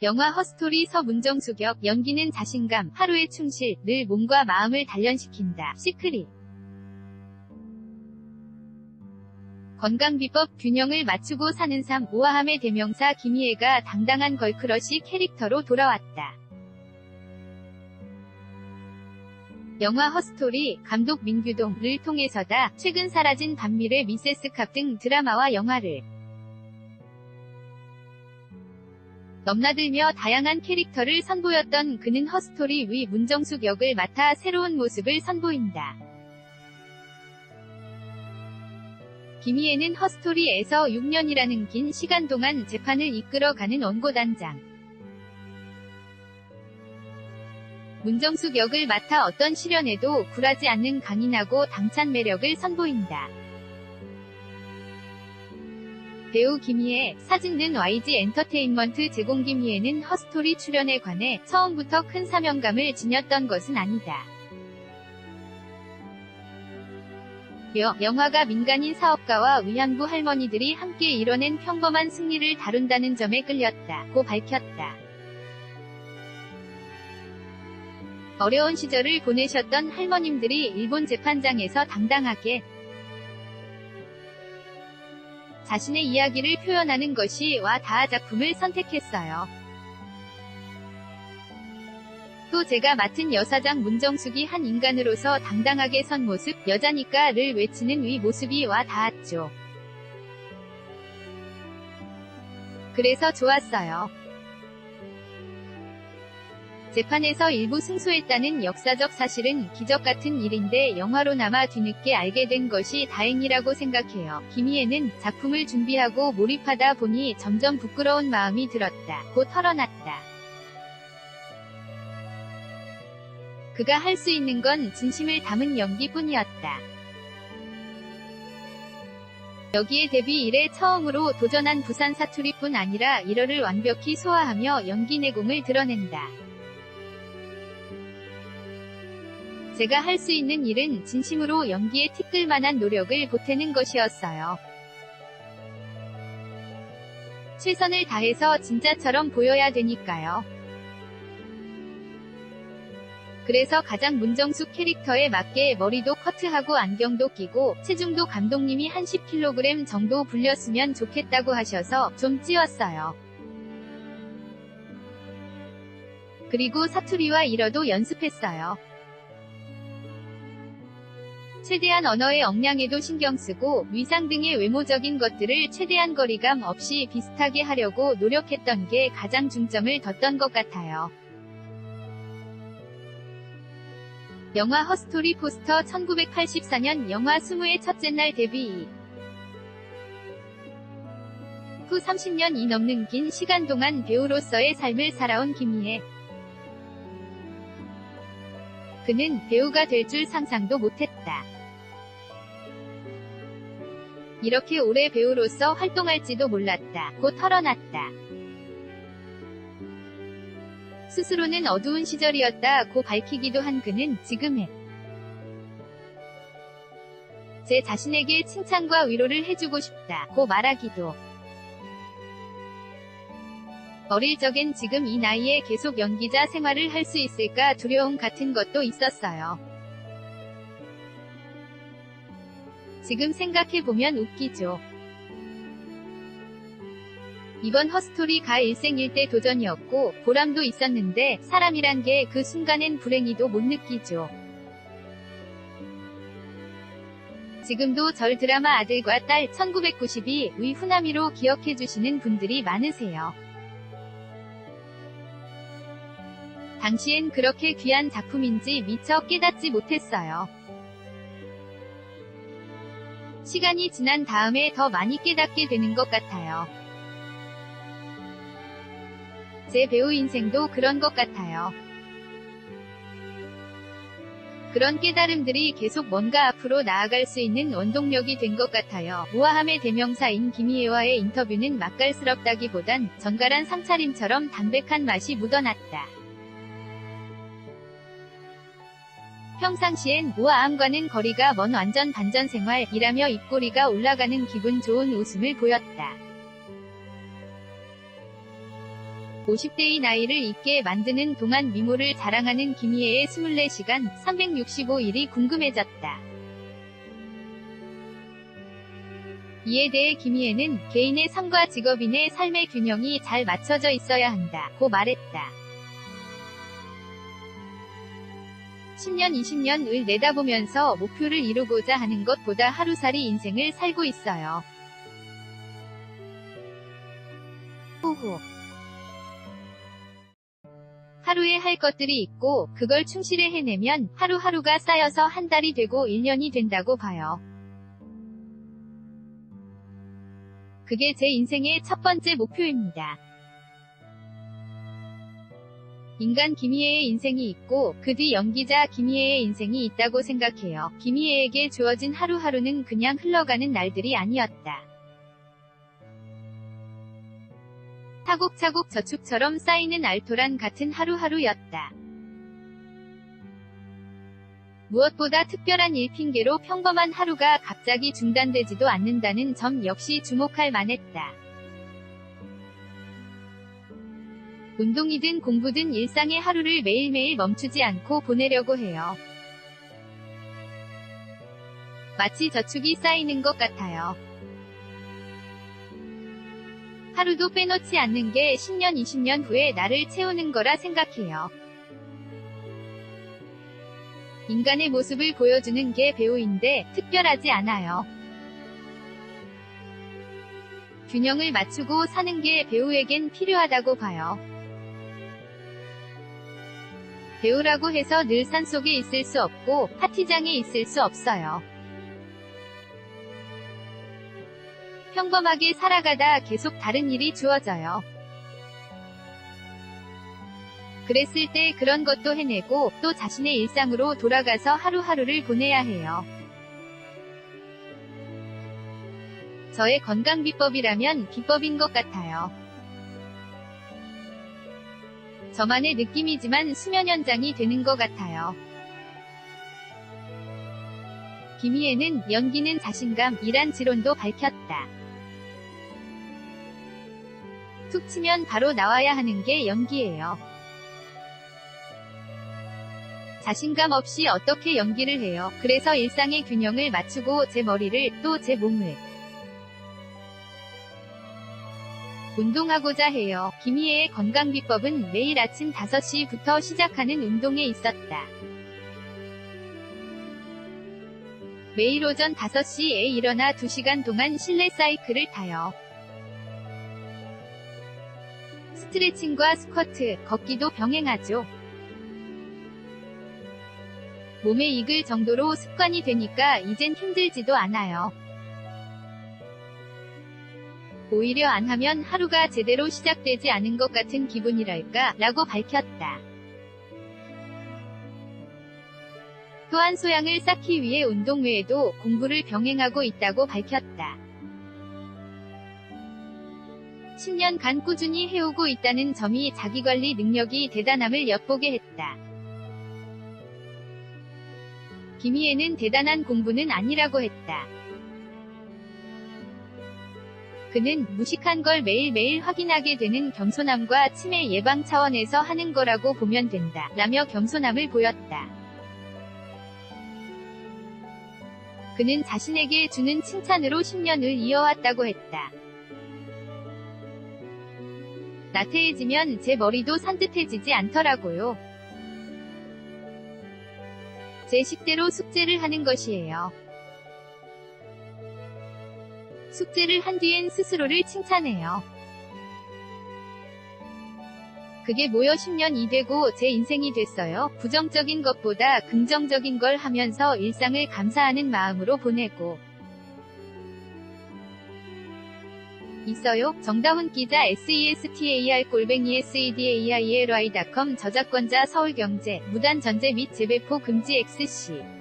영화 허스토리 서문정 수격 연기는 자신감, 하루에 충실, 늘 몸과 마음을 단련시킨다. 시크릿 건강비법 균형을 맞추고 사는 삶 우아함의 대명사 김희애가 당당한 걸크러쉬 캐릭터로 돌아왔다. 영화 허스토리 감독 민규동을 통해서다 최근 사라진 반미래 미세스캅 등 드라마와 영화를 넘나들며 다양한 캐릭터를 선보였던 그는 허스토리 위 문정숙 역을 맡아 새로운 모습을 선보인다. 김희애는 허스토리에서 6년이라는 긴 시간 동안 재판을 이끌어가는 원고단장. 문정숙 역을 맡아 어떤 시련에도 굴하지 않는 강인하고 당찬 매력을 선보인다. 배우 김희애, 사진는 YG 엔터테인먼트 제공 김희애는 허스토리 출연에 관해 처음부터 큰 사명감을 지녔던 것은 아니다. 여, 영화가 민간인 사업가와 위안부 할머니들이 함께 이뤄낸 평범한 승리를 다룬다는 점에 끌렸다. 고 밝혔다. 어려운 시절을 보내셨던 할머님들이 일본 재판장에서 당당하게 자신의 이야기를 표현하는 것이 와 다하 작품을 선택했어요. 또 제가 맡은 여사장 문정숙이 한 인간으로서 당당하게 선 모습, 여자니까를 외치는 위 모습이 와 닿았죠. 그래서 좋았어요. 재판에서 일부 승소했다는 역사적 사실은 기적 같은 일인데 영화로 남아 뒤늦게 알게 된 것이 다행이라고 생각해요. 김희애는 작품을 준비하고 몰입하다 보니 점점 부끄러운 마음이 들었다. 곧 털어놨다. 그가 할 수 있는 건 진심을 담은 연기뿐이었다. 여기에 데뷔 이래 처음으로 도전한 부산 사투리뿐 아니라 일어를 완벽히 소화하며 연기 내공을 드러낸다. 제가 할 수 있는 일은 진심으로 연기에 티끌만한 노력을 보태는 것이었어요. 최선을 다해서 진짜처럼 보여야 되니까요. 그래서 가장 문정숙 캐릭터에 맞게 머리도 커트하고 안경도 끼고 체중도 감독님이 한 10kg 정도 불렸으면 좋겠다고 하셔서 좀 찌웠어요. 그리고 사투리와 일어도 연습했어요. 최대한 언어의 억량에도 신경 쓰고 위상 등의 외모적인 것들을 최대한 거리감 없이 비슷하게 하려고 노력했던 게 가장 중점을 뒀던 것 같아요. 영화 허스토리 포스터 1984년 영화 20의 첫째 날 데뷔 후 30년이 넘는 긴 시간 동안 배우로서의 삶을 살아온 김희애. 그는 배우가 될 줄 상상도 못했다. 이렇게 오래 배우로서 활동할지도 몰랐다. 곧 털어놨다. 스스로는 어두운 시절이었다 고 밝히기도 한 그는 지금의 제 자신에게 칭찬과 위로를 해주고 싶다 고 말하기도 어릴 적엔 지금 이 나이에 계속 연기자 생활을 할 수 있을까 두려움 같은 것도 있었어요. 지금 생각해보면 웃기죠. 이번 허스토리가 일생일대 도전이었고 보람도 있었는데 사람이란 게 그 순간엔 불행히도 못 느끼죠. 지금도 절 드라마 아들과 딸 1992 의 후나미로 기억해주시는 분들이 많으세요. 당시엔 그렇게 귀한 작품인지 미처 깨닫지 못했어요. 시간이 지난 다음에 더 많이 깨닫게 되는 것 같아요. 제 배우 인생도 그런 것 같아요. 그런 깨달음들이 계속 뭔가 앞으로 나아갈 수 있는 원동력이 된 것 같아요. 우아함의 대명사인 김희애와의 인터뷰는 맛깔스럽다기보단 정갈한 상차림처럼 담백한 맛이 묻어났다. 평상시엔 우아함과는 거리가 먼 완전 반전 생활이라며 입꼬리가 올라가는 기분 좋은 웃음을 보였다. 50대의 나이를 잊게 만드는 동안 미모를 자랑하는 김희애의 24시간 365일이 궁금해졌다. 이에 대해 김희애는 개인의 삶과 직업인의 삶의 균형이 잘 맞춰져 있어야 한다. 고 말했다. 10년, 20년을 내다보면서 목표를 이루고자 하는 것보다 하루살이 인생을 살고 있어요. 후후. 하루에 할 것들이 있고 그걸 충실히 해내면 하루하루가 쌓여서 한 달이 되고 1년이 된다고 봐요. 그게 제 인생의 첫 번째 목표입니다. 인간 김희애의 인생이 있고 그 뒤 연기자 김희애의 인생이 있다고 생각해요. 김희애에게 주어진 하루하루는 그냥 흘러가는 날들이 아니었다. 차곡차곡 저축처럼 쌓이는 알토란 같은 하루하루였다. 무엇보다 특별한 일 핑계로 평범한 하루가 갑자기 중단되지도 않는다는 점 역시 주목할 만했다. 운동이든 공부든 일상의 하루를 매일매일 멈추지 않고 보내려고 해요. 마치 저축이 쌓이는 것 같아요. 하루도 빼놓지 않는 게 10년, 20년 후에 나를 채우는 거라 생각해요. 인간의 모습을 보여주는 게 배우인데 특별하지 않아요. 균형을 맞추고 사는 게 배우에겐 필요하다고 봐요. 배우라고 해서 늘 산속에 있을 수 없고 파티장에 있을 수 없어요. 평범하게 살아가다 계속 다른 일이 주어져요. 그랬을 때 그런 것도 해내고 또 자신의 일상으로 돌아가서 하루하루를 보내야 해요. 저의 건강 비법이라면 비법인 것 같아요. 저만의 느낌이지만 수면 현장이 되는 것 같아요. 김희애는 연기는 자신감이란 지론도 밝혔다. 툭 치면 바로 나와야 하는 게 연기예요. 자신감 없이 어떻게 연기를 해요. 그래서 일상의 균형을 맞추고 제 머리를 또 제 몸을 운동하고자 해요. 김희애의 건강 비법은 매일 아침 5시부터 시작하는 운동에 있었다. 매일 오전 5시에 일어나 2시간 동안 실내 사이클을 타요. 스트레칭과 스쿼트, 걷기도 병행하죠. 몸에 익을 정도로 습관이 되니까 이젠 힘들지도 않아요. 오히려 안 하면 하루가 제대로 시작되지 않은 것 같은 기분이랄까, 라고 밝혔다. 또한 소양을 쌓기 위해 운동 외에도 공부를 병행하고 있다고 밝혔다. 10년간 꾸준히 해오고 있다는 점이 자기관리 능력이 대단함을 엿보게 했다. 김희애는 대단한 공부는 아니라고 했다. 그는 무식한 걸 매일매일 확인하게 되는 겸손함과 치매 예방 차원에서 하는 거라고 보면 된다. 라며 겸손함을 보였다. 그는 자신에게 주는 칭찬으로 10년을 이어왔다고 했다. 나태해지면 제 머리도 산뜻해지지 않더라고요. 제 식대로 숙제를 하는 것이에요. 숙제를 한 뒤엔 스스로를 칭찬해요. 그게 모여 10년이 되고 제 인생이 됐어요. 부정적인 것보다 긍정적인 걸 하면서 일상을 감사하는 마음으로 보내고 있어요. 정다훈 기자 SESTAR 골뱅이 SEDAILY.com 저작권자 서울경제 무단 전제 및 재배포 금지 XC